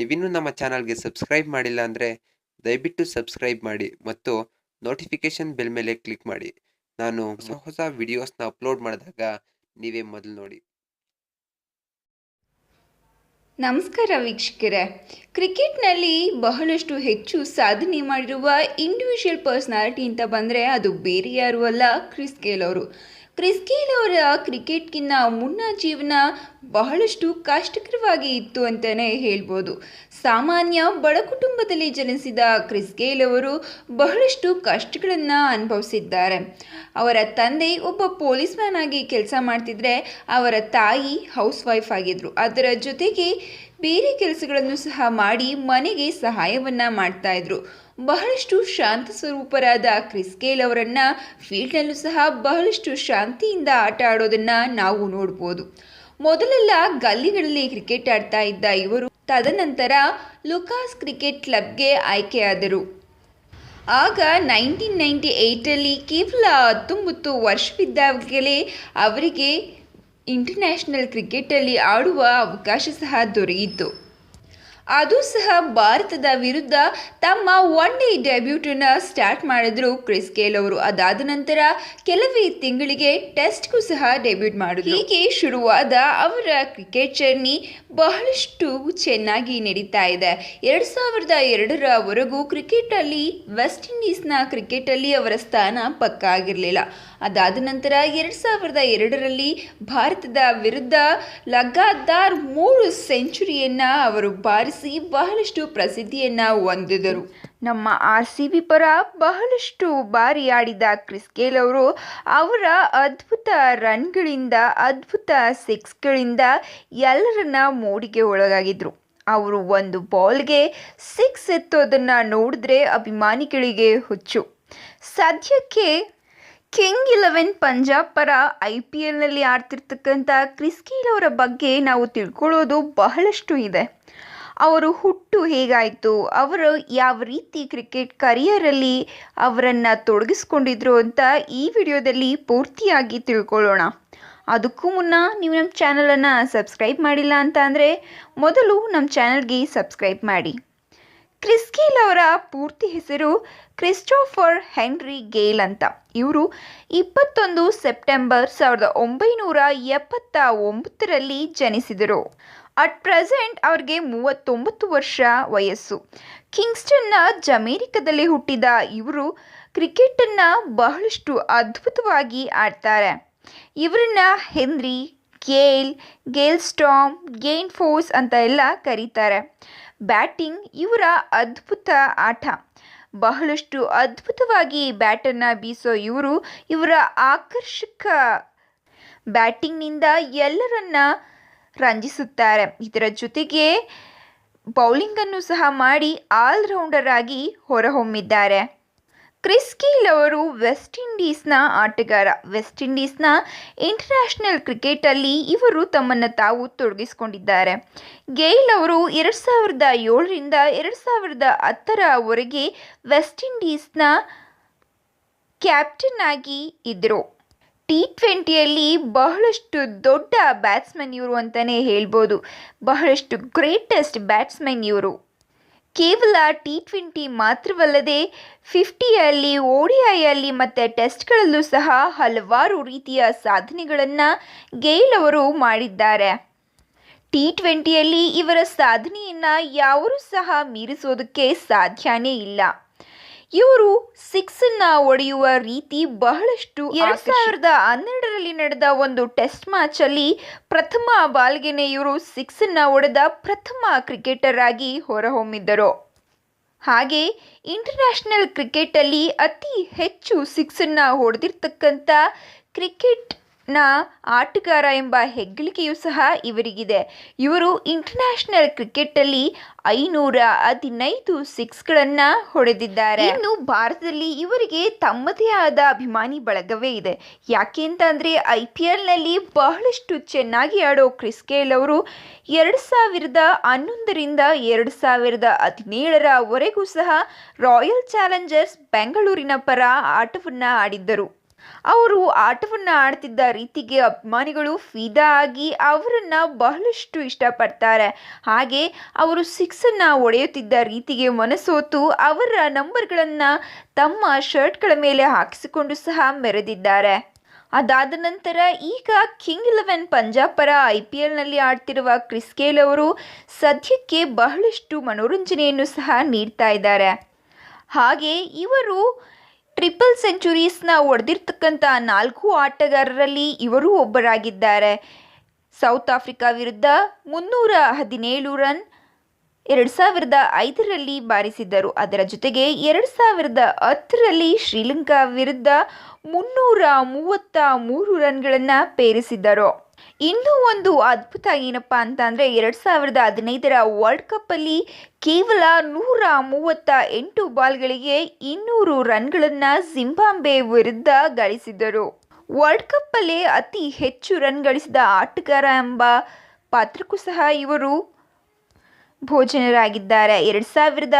ನೀವಿನ್ನೂ ನಮ್ಮ ಚಾನಲ್ಗೆ ಸಬ್ಸ್ಕ್ರೈಬ್ ಮಾಡಿಲ್ಲ ಅಂದರೆ ದಯವಿಟ್ಟು ಸಬ್ಸ್ಕ್ರೈಬ್ ಮಾಡಿ ಮತ್ತು ನೋಟಿಫಿಕೇಷನ್ ಬೆಲ್ ಮೇಲೆ ಕ್ಲಿಕ್ ಮಾಡಿ. ನಾನು ಹೊಸ ಹೊಸ ವಿಡಿಯೋಸ್ನ ಅಪ್ಲೋಡ್ ಮಾಡಿದಾಗ ನೀವೇ ಮೊದಲು ನೋಡಿ. ನಮಸ್ಕಾರ ವೀಕ್ಷಕರೇ. ಕ್ರಿಕೆಟ್ನಲ್ಲಿ ಬಹಳಷ್ಟು ಹೆಚ್ಚು ಸಾಧನೆ ಮಾಡಿರುವ ಇಂಡಿವಿಜುವಲ್ ಪರ್ಸ್ನಾಲಿಟಿ ಅಂತ ಬಂದರೆ ಅದು ಬೇರೆ ಯಾರೂ ಅಲ್ಲ ಕ್ರಿಸ್ ಗೇಲ್ ಅವರು. ಕ್ರಿಸ್ ಗೇಲ್ ಅವರ ಕ್ರಿಕೆಟ್ಗಿನ್ನ ಮುನ್ನ ಜೀವನ ಬಹಳಷ್ಟು ಕಷ್ಟಕರವಾಗಿ ಇತ್ತು ಅಂತಲೇ ಹೇಳ್ಬೋದು. ಸಾಮಾನ್ಯ ಬಡ ಕುಟುಂಬದಲ್ಲಿ ಜನಿಸಿದ ಕ್ರಿಸ್ ಗೇಲ್ ಅವರು ಬಹಳಷ್ಟು ಕಷ್ಟಗಳನ್ನು ಅನುಭವಿಸಿದ್ದಾರೆ. ಅವರ ತಂದೆ ಒಬ್ಬ ಪೊಲೀಸ್ ಮ್ಯಾನ್ ಆಗಿ ಕೆಲಸ ಮಾಡ್ತಿದ್ರೆ ಅವರ ತಾಯಿ ಹೌಸ್ ವೈಫ್ ಆಗಿದ್ದರು ಅದರ ಜೊತೆಗೆ ಬೇರೆ ಕೆಲಸಗಳನ್ನು ಸಹ ಮಾಡಿ ಮನೆಗೆ ಸಹಾಯವನ್ನ ಮಾಡ್ತಾ ಇದ್ರು. ಬಹಳಷ್ಟು ಶಾಂತ ಸ್ವರೂಪರಾದ ಕ್ರಿಸ್ ಗೇಲ್ ಅವರನ್ನ ಫೀಲ್ಡ್ನಲ್ಲೂ ಸಹ ಬಹಳಷ್ಟು ಶಾಂತಿಯಿಂದ ಆಟ ಆಡೋದನ್ನ ನಾವು ನೋಡ್ಬೋದು. ಮೊದಲೆಲ್ಲ ಗಲ್ಲಿಗಳಲ್ಲಿ ಕ್ರಿಕೆಟ್ ಆಡ್ತಾ ಇದ್ದ ಇವರು ತದನಂತರ ಲುಕಾಸ್ ಕ್ರಿಕೆಟ್ ಕ್ಲಬ್ಗೆ ಆಯ್ಕೆಯಾದರು. ಆಗ ನೈನ್ಟೀನ್ ನೈಂಟಿ ಏಯ್ಟಲ್ಲಿ ಕೇವಲ ಹತ್ತೊಂಬತ್ತು ವರ್ಷವಿದ್ದಾಗಲೇ ಅವರಿಗೆ ಇಂಟರ್ನ್ಯಾಷನಲ್ ಕ್ರಿಕೆಟಲ್ಲಿ ಆಡುವ ಅವಕಾಶ ಸಹ ದೊರೆಯಿತು. ಅದು ಸಹ ಭಾರತದ ವಿರುದ್ಧ ತಮ್ಮ ಒನ್ ಡೇ ಡೆಬ್ಯೂಟನ್ನು ಸ್ಟಾರ್ಟ್ ಮಾಡಿದ್ರು ಕ್ರಿಸ್ ಗೇಲ್ ಅವರು. ಅದಾದ ನಂತರ ಕೆಲವೇ ತಿಂಗಳಿಗೆ ಟೆಸ್ಟ್ಗೂ ಸಹ ಡೆಬ್ಯೂಟ್ ಮಾಡಿದ್ರು. ಹೀಗೆ ಶುರುವಾದ ಅವರ ಕ್ರಿಕೆಟ್ ಜರ್ನಿ ಬಹಳಷ್ಟು ಚೆನ್ನಾಗಿ ನಡೀತಾ ಇದೆ. ಎರಡು ಸಾವಿರದ ಎರಡರವರೆಗೂ ಕ್ರಿಕೆಟಲ್ಲಿ ವೆಸ್ಟ್ ಇಂಡೀಸ್ನ ಕ್ರಿಕೆಟಲ್ಲಿ ಅವರ ಸ್ಥಾನ ಪಕ್ಕ ಆಗಿರಲಿಲ್ಲ ಅದಾದ ನಂತರ ಎರಡು ಸಾವಿರದ ಎರಡರಲ್ಲಿ ಭಾರತದ ವಿರುದ್ಧ ಲಗಾತಾರ್ ಮೂರು ಸೆಂಚುರಿಯನ್ನು ಅವರು ಬಾರಿಸಿ ಬಹಳಷ್ಟು ಪ್ರಸಿದ್ಧಿಯನ್ನು ಹೊಂದಿದರು. ನಮ್ಮ ಆರ್ ಸಿ ಬಿ ಪರ ಬಹಳಷ್ಟು ಬಾರಿ ಆಡಿದ ಕ್ರಿಸ್ ಗೇಲ್ ಅವರು ಅವರ ಅದ್ಭುತ ರನ್ಗಳಿಂದ, ಅದ್ಭುತ ಸಿಕ್ಸ್ಗಳಿಂದ ಎಲ್ಲರನ್ನ ಮೋಡಿಗೆ ಒಳಗಾಗಿದ್ರು. ಅವರು ಒಂದು ಬಾಲ್ಗೆ ಸಿಕ್ಸ್ ಎತ್ತೋದನ್ನು ನೋಡಿದ್ರೆ ಅಭಿಮಾನಿಗಳಿಗೆ ಹುಚ್ಚು. ಸದ್ಯಕ್ಕೆ ಕಿಂಗ್ ಇಲೆವೆನ್ ಪಂಜಾಬ್ ಪರ ಐ ಪಿ ಎಲ್ನಲ್ಲಿ ಆಡ್ತಿರ್ತಕ್ಕಂಥ ಕ್ರಿಸ್ ಗೇಲ್ ಅವರ ಬಗ್ಗೆ ನಾವು ತಿಳ್ಕೊಳ್ಳೋದು ಬಹಳಷ್ಟು ಇದೆ. ಅವರು ಹುಟ್ಟು ಹೇಗಾಯಿತು, ಅವರು ಯಾವ ರೀತಿ ಕ್ರಿಕೆಟ್ ಕರಿಯರಲ್ಲಿ ಅವರನ್ನು ತೊಡಗಿಸ್ಕೊಂಡಿದ್ರು ಅಂತ ಈ ವಿಡಿಯೋದಲ್ಲಿ ಪೂರ್ತಿಯಾಗಿ ತಿಳ್ಕೊಳ್ಳೋಣ. ಅದಕ್ಕೂ ಮುನ್ನ ನೀವು ನಮ್ಮ ಚಾನಲನ್ನು ಸಬ್ಸ್ಕ್ರೈಬ್ ಮಾಡಿಲ್ಲ ಅಂತ ಅಂದರೆ ಮೊದಲು ನಮ್ಮ ಚಾನಲ್ಗೆ ಸಬ್ಸ್ಕ್ರೈಬ್ ಮಾಡಿ. ಕ್ರಿಸ್ ಗೇಲ್ ಅವರ ಪೂರ್ತಿ ಹೆಸರು ಕ್ರಿಸ್ಟೋಫರ್ ಹೆನ್ರಿ ಗೇಲ್ ಅಂತ. ಇವರು ಇಪ್ಪತ್ತೊಂದು ಸೆಪ್ಟೆಂಬರ್ ಸಾವಿರದ ಒಂಬೈನೂರ ಎಪ್ಪತ್ತ ಒಂಬತ್ತರಲ್ಲಿ ಜನಿಸಿದರು. ಅಟ್ ಪ್ರೆಸೆಂಟ್ ಅವ್ರಿಗೆ ಮೂವತ್ತೊಂಬತ್ತು ವರ್ಷ ವಯಸ್ಸು. ಕಿಂಗ್ಸ್ಟನ್ನ ಜಮೇರಿಕದಲ್ಲಿ ಹುಟ್ಟಿದ ಇವರು ಕ್ರಿಕೆಟನ್ನು ಬಹಳಷ್ಟು ಅದ್ಭುತವಾಗಿ ಆಡ್ತಾರೆ. ಇವರನ್ನ Henry, Gayle Gayle storm Gayle force ಅಂತ ಎಲ್ಲ ಕರೀತಾರೆ. ಬ್ಯಾಟಿಂಗ್ ಇವರ ಅದ್ಭುತ ಆಟ. ಬಹಳಷ್ಟು ಅದ್ಭುತವಾಗಿ ಬ್ಯಾಟನ್ನು ಬೀಸೋ ಇವರು ಇವರ ಆಕರ್ಷಕ ಬ್ಯಾಟಿಂಗ್ನಿಂದ ಎಲ್ಲರನ್ನ ರಂಜಿಸುತ್ತಾರೆ. ಇದರ ಜೊತೆಗೆ ಬೌಲಿಂಗನ್ನು ಸಹ ಮಾಡಿ ಆಲ್ರೌಂಡರ್ ಆಗಿ ಹೊರಹೊಮ್ಮಿದ್ದಾರೆ. ಕ್ರಿಸ್ ಗೇಲ್ ಅವರು ವೆಸ್ಟ್ ಇಂಡೀಸ್ನ ಆಟಗಾರ. ವೆಸ್ಟ್ ಇಂಡೀಸ್ನ ಇಂಟರ್ನ್ಯಾಷನಲ್ ಕ್ರಿಕೆಟಲ್ಲಿ ಇವರು ತಮ್ಮನ್ನು ತಾವು ತೊಡಗಿಸಿಕೊಂಡಿದ್ದಾರೆ. ಗೇಲ್ ಅವರು ಎರಡು ಸಾವಿರದ ಏಳರಿಂದ ಎರಡು ಸಾವಿರದ ಹತ್ತರವರೆಗೆ ವೆಸ್ಟ್ ಇಂಡೀಸ್ನ ಕ್ಯಾಪ್ಟನ್ ಆಗಿ ಇದ್ದರು ಟಿ ಟ್ವೆಂಟಿಯಲ್ಲಿ ಬಹಳಷ್ಟು ದೊಡ್ಡ ಬ್ಯಾಟ್ಸ್ಮನ್ ಇವರು ಅಂತಲೇ ಹೇಳ್ಬೋದು. ಬಹಳಷ್ಟು ಗ್ರೇಟೆಸ್ಟ್ ಬ್ಯಾಟ್ಸ್ಮನ್ ಇವರು. ಕೇವಲ ಟಿ ಟ್ವೆಂಟಿ ಮಾತ್ರವಲ್ಲದೆ ಫಿಫ್ಟಿಯಲ್ಲಿ ಓಡಿಐಯಲ್ಲಿ ಮತ್ತು ಟೆಸ್ಟ್ಗಳಲ್ಲೂ ಸಹ ಹಲವಾರು ರೀತಿಯ ಸಾಧನೆಗಳನ್ನು ಗೇಲ್ ಅವರು ಮಾಡಿದ್ದಾರೆ. ಟಿ ಟ್ವೆಂಟಿಯಲ್ಲಿ ಇವರ ಸಾಧನೆಯನ್ನು ಯಾರೂ ಸಹ ಮೀರಿಸೋದಕ್ಕೆ ಸಾಧ್ಯನೇ ಇಲ್ಲ. ಇವರು ಸಿಕ್ಸನ್ನು ಒಡೆಯುವ ರೀತಿ ಬಹಳಷ್ಟು ಎರಡ್ ಸಾವಿರದ ಹನ್ನೆರಡರಲ್ಲಿ ನಡೆದ ಒಂದು ಟೆಸ್ಟ್ ಮ್ಯಾಚ್ ಅಲ್ಲಿ ಪ್ರಥಮ ಬಾಲ್ಗೆನೆ ಇವರು ಸಿಕ್ಸನ್ನು ಹೊಡೆದ ಪ್ರಥಮ ಕ್ರಿಕೆಟರ್ ಆಗಿ ಹೊರಹೊಮ್ಮಿದ್ದರು. ಹಾಗೆ ಇಂಟರ್ನ್ಯಾಷನಲ್ ಕ್ರಿಕೆಟಲ್ಲಿ ಅತಿ ಹೆಚ್ಚು ಸಿಕ್ಸನ್ನು ಹೊಡೆದಿರ್ತಕ್ಕಂಥ ಕ್ರಿಕೆಟ್ ನ ಆಟಗಾರ ಎಂಬ ಹೆಗ್ಗಳಿಕೆಯೂ ಸಹ ಇವರಿಗಿದೆ. ಇವರು ಇಂಟರ್ನ್ಯಾಷನಲ್ ಕ್ರಿಕೆಟಲ್ಲಿ ಐನೂರ ಹದಿನೈದು ಸಿಕ್ಸ್ಗಳನ್ನು ಹೊಡೆದಿದ್ದಾರೆ. ಇನ್ನು ಭಾರತದಲ್ಲಿ ಇವರಿಗೆ ತಮ್ಮದೇ ಆದ ಅಭಿಮಾನಿ ಬಳಗವೇ ಇದೆ. ಯಾಕೆ ಅಂತಂದರೆ ಐ ಪಿ ಎಲ್ನಲ್ಲಿ ಬಹಳಷ್ಟು ಚೆನ್ನಾಗಿ ಆಡೋ ಕ್ರಿಸ್ ಗೇಲ್ ಅವರು ಎರಡು ಸಾವಿರದ ಹನ್ನೊಂದರಿಂದ ಎರಡು ಸಾವಿರದ ಹದಿನೇಳರವರೆಗೂ ಸಹ ರಾಯಲ್ ಚಾಲೆಂಜರ್ಸ್ ಬೆಂಗಳೂರಿನ ಪರ ಆಟವನ್ನು ಆಡಿದ್ದರು. ಅವರು ಆಟವನ್ನು ಆಡ್ತಿದ್ದ ರೀತಿಗೆ ಅಭಿಮಾನಿಗಳು ಫಿದಾ ಆಗಿ ಅವರನ್ನು ಬಹಳಷ್ಟು ಇಷ್ಟಪಡ್ತಾರೆ. ಹಾಗೆ ಅವರು ಸಿಕ್ಸನ್ನು ಒಡೆಯುತ್ತಿದ್ದ ರೀತಿಗೆ ಮನಸೋತು ಅವರ ನಂಬರ್ಗಳನ್ನು ತಮ್ಮ ಶರ್ಟ್ಗಳ ಮೇಲೆ ಹಾಕಿಸಿಕೊಂಡು ಸಹ ಮೆರೆದಿದ್ದಾರೆ. ಅದಾದ ನಂತರ ಈಗ ಕಿಂಗ್ ಇಲೆವೆನ್ ಪಂಜಾಬ್ ಪರ ಐ ಪಿ ಎಲ್ನಲ್ಲಿ ಆಡ್ತಿರುವ ಕ್ರಿಸ್ ಗೇಲ್ ಅವರು ಸದ್ಯಕ್ಕೆ ಬಹಳಷ್ಟು ಮನೋರಂಜನೆಯನ್ನು ಸಹ ನೀಡ್ತಾ ಇದ್ದಾರೆ. ಹಾಗೆ ಇವರು ಟ್ರಿಪಲ್ ಸೆಂಚುರೀಸ್ನ ಹೊಡೆದಿರ್ತಕ್ಕಂಥ ನಾಲ್ಕು ಆಟಗಾರರಲ್ಲಿ ಇವರು ಒಬ್ಬರಾಗಿದ್ದಾರೆ. ಸೌತ್ ಆಫ್ರಿಕಾ ವಿರುದ್ಧ ಮುನ್ನೂರ ಹದಿನೇಳು ರನ್ ಎರಡು ಸಾವಿರದ ಐದರಲ್ಲಿ ಬಾರಿಸಿದ್ದರು. ಅದರ ಜೊತೆಗೆ ಎರಡು ಸಾವಿರದ ಹತ್ತರಲ್ಲಿ ಶ್ರೀಲಂಕಾ ವಿರುದ್ಧ ಮುನ್ನೂರ ಮೂವತ್ತ ಮೂರು ರನ್ಗಳನ್ನು ಪೇರಿಸಿದ್ದರು. ಇನ್ನೂ ಒಂದು ಅದ್ಭುತ ಏನಪ್ಪ ಅಂತ ಅಂದರೆ ಎರಡು ಸಾವಿರದ ಹದಿನೈದರ ವರ್ಲ್ಡ್ ಕಪ್ಪಲ್ಲಿ ಕೇವಲ ನೂರ ಮೂವತ್ತ ಎಂಟು ಬಾಲ್ಗಳಿಗೆ ಇನ್ನೂರು ರನ್ಗಳನ್ನು ಜಿಂಬಾಂಬೆ ವಿರುದ್ಧ ಗಳಿಸಿದರು ವರ್ಲ್ಡ್ ಕಪ್ಪಲ್ಲೇ ಅತಿ ಹೆಚ್ಚು ರನ್ ಗಳಿಸಿದ ಆಟಗಾರ ಎಂಬ ಪಾತ್ರಕ್ಕೂ ಸಹ ಇವರು ಭೋಜನರಾಗಿದ್ದಾರೆ. ಎರಡು ಸಾವಿರದ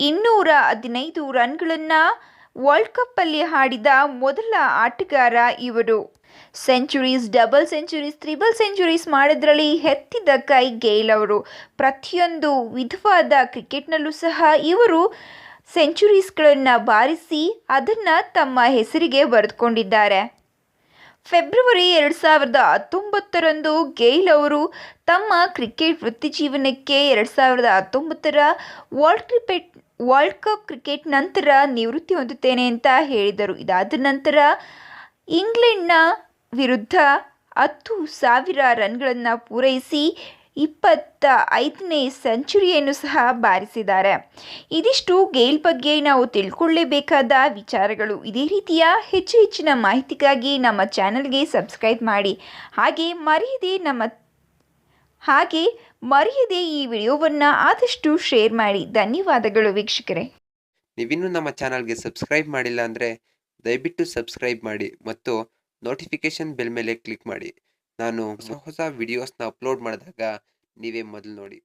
ಇನ್ನೂರ ಹದಿನೈದು ರನ್ಗಳನ್ನು ವರ್ಲ್ಡ್ ಕಪ್ಪಲ್ಲಿ ಆಡಿದ ಮೊದಲ ಆಟಗಾರ ಇವರು. Centuries double centuries triple centuries ಮಾಡೋದ್ರಲ್ಲಿ ಎತ್ತಿದ ಕೈ ಗೇಲ್ ಅವರು. ಪ್ರತಿಯೊಂದು ವಿಧವಾದ ಕ್ರಿಕೆಟ್ನಲ್ಲೂ ಸಹ ಇವರು ಸೆಂಚುರೀಸ್ಗಳನ್ನು ಬಾರಿಸಿ ಅದನ್ನು ತಮ್ಮ ಹೆಸರಿಗೆ ಬರೆದುಕೊಂಡಿದ್ದಾರೆ. ಫೆಬ್ರವರಿ ಎರಡು ಸಾವಿರದ ಹತ್ತೊಂಬತ್ತರಂದು ಗೇಲ್ ಅವರು ತಮ್ಮ ಕ್ರಿಕೆಟ್ ವೃತ್ತಿ ಜೀವನಕ್ಕೆ ಎರಡು ಸಾವಿರದ ಹತ್ತೊಂಬತ್ತರ world cricket world cup cricket ನಂತರ ನಿವೃತ್ತಿ ಹೊಂದುತ್ತೇನೆ ಅಂತ ಹೇಳಿದರು. ಇದಾದ ನಂತರ ಇಂಗ್ಲೆಂಡ್ನ ವಿರುದ್ಧ ಹತ್ತು ಸಾವಿರ ರನ್ಗಳನ್ನು ಪೂರೈಸಿ ಇಪ್ಪತ್ತ ಐದನೇ ಸೆಂಚುರಿಯನ್ನು ಸಹ ಬಾರಿಸಿದ್ದಾರೆ. ಇದಿಷ್ಟು ಗೇಲ್ ಬಗ್ಗೆ ನಾವು ತಿಳ್ಕೊಳ್ಳೇಬೇಕಾದ ವಿಚಾರಗಳು. ಇದೇ ರೀತಿಯ ಹೆಚ್ಚು ಹೆಚ್ಚಿನ ಮಾಹಿತಿಗಾಗಿ ನಮ್ಮ ಚಾನಲ್ಗೆ ಸಬ್ಸ್ಕ್ರೈಬ್ ಮಾಡಿ. ಹಾಗೆ ಮರೆಯದೆ ನಮ್ಮ, ಹಾಗೆ ಮರೆಯದೆ ಈ ವಿಡಿಯೋವನ್ನು ಆದಷ್ಟು ಶೇರ್ ಮಾಡಿ. ಧನ್ಯವಾದಗಳು ವೀಕ್ಷಕರೇ. ನೀವಿನ್ನೂ ನಮ್ಮ ಚಾನಲ್ಗೆ ಸಬ್ಸ್ಕ್ರೈಬ್ ಮಾಡಿಲ್ಲ ಅಂದರೆ ದಯವಿಟ್ಟು ಸಬ್ಸ್ಕ್ರೈಬ್ ಮಾಡಿ ಮತ್ತು ನೋಟಿಫಿಕೇಷನ್ ಬೆಲ್ ಮೇಲೆ ಕ್ಲಿಕ್ ಮಾಡಿ. ನಾನು ಹೊಸ ಹೊಸ ವಿಡಿಯೋಸ್ನ ಅಪ್ಲೋಡ್ ಮಾಡಿದಾಗ ನೀವೇ ಮೊದಲು ನೋಡಿ.